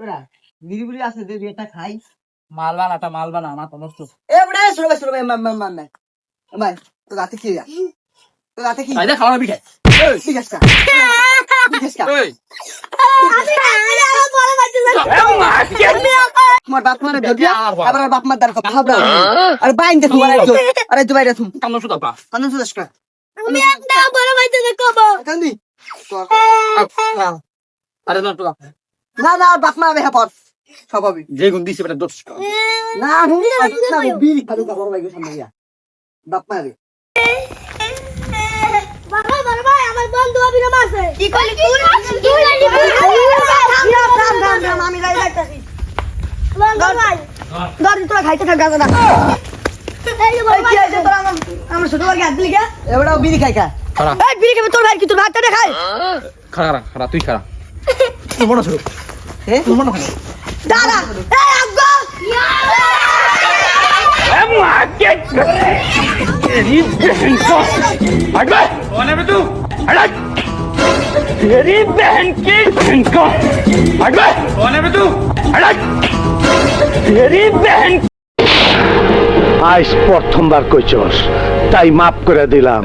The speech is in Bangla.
ওরা নিরিবিলি আছে যে এটা খাই। মালবা না তা মালবা না মাথা নষ্ট এ বড়া তো রাতে কি তো রাতে কি? আইদা খাওয়া বিখাই এই তোমার বাপ মারে ধরি আর আবার। বাপ মার দার কথা হবে। আরে বাইন দে তোমার আরে আরে দুবাই রে তুমি। কাম নষ্ট দাও কানন সুদাস কা আমি একটা বড় ভাইতে দেখব কান্দি। আরে না তো না না বাপ মা বেহা পর। স্বাভাবিক। যে গুণ দিছে বেটা দোষ না না বিড়ি খালু কা বড় সামনে গিয়া। বাপ মা রে। বাবা ভাই আমার বন্ধু অভিনব আছে। কি তুই তুই থাম থাম থাম আমি যাই যাইতাছি বন্ধু ভাই। দড়ি তোরা বড় ভাই কে? খাই বিড়ি খাবে তোর ভাই কি? তোর ভাতটা খাই খারা খারা তুই খারা তুই ছিল হ্যাঁ তুই মনে খারা দাঁড়া এই আব্বা कौन है बे तू हट तेरी बहन की बहन का हट बे कौन है बे तू हट तेरी बहन আজ প্রথমবার কইছস তাই মাফ করে দিলাম